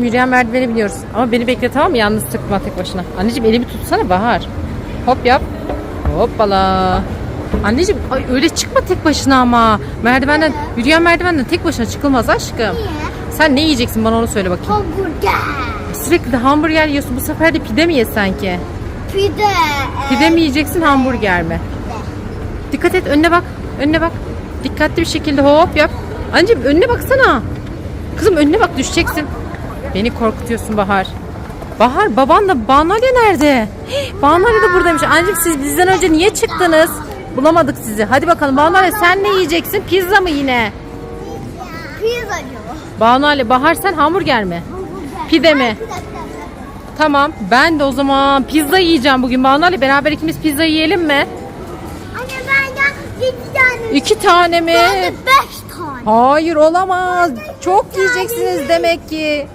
Yürüyen merdiveni biliyoruz. Ama beni bekle tamam mı? Yalnız tıkma tek başına. Anneciğim elimi tutsana Bahar. Hop yap. Hoppala. Anneciğim ay öyle çıkma tek başına ama. Merdivenden, yürüyen merdivenden tek başına çıkılmaz aşkım. Sen ne yiyeceksin bana onu söyle bakayım. Hamburger. Sürekli de hamburger yiyorsun. Bu sefer de pide mi yesen ki? Pide. Pide mi yiyeceksin hamburger mi? Dikkat et önüne bak. Önüne bak. Dikkatli bir şekilde hop yap. Anneciğim önüne baksana. Kızım önüne bak düşeceksin. Beni korkutuyorsun Bahar. Bahar baban da Banalya nerede? Hii, Banalya da buradaymış. Anneciğim siz bizden önce niye çıktınız? Bulamadık sizi. Hadi bakalım Banalya sen ne yiyeceksin? Pizza mı yine? Pizzacı. Banalya Bahar sen hamburger mi? Hamburger. Pide mi? Tamam ben de o zaman pizza yiyeceğim bugün. Banalya beraber ikimiz pizza yiyelim mi? Anne ben ya 7 tane. İki tane mi? Ben de 5 tane. Hayır olamaz. Çok yiyeceksiniz demek ki.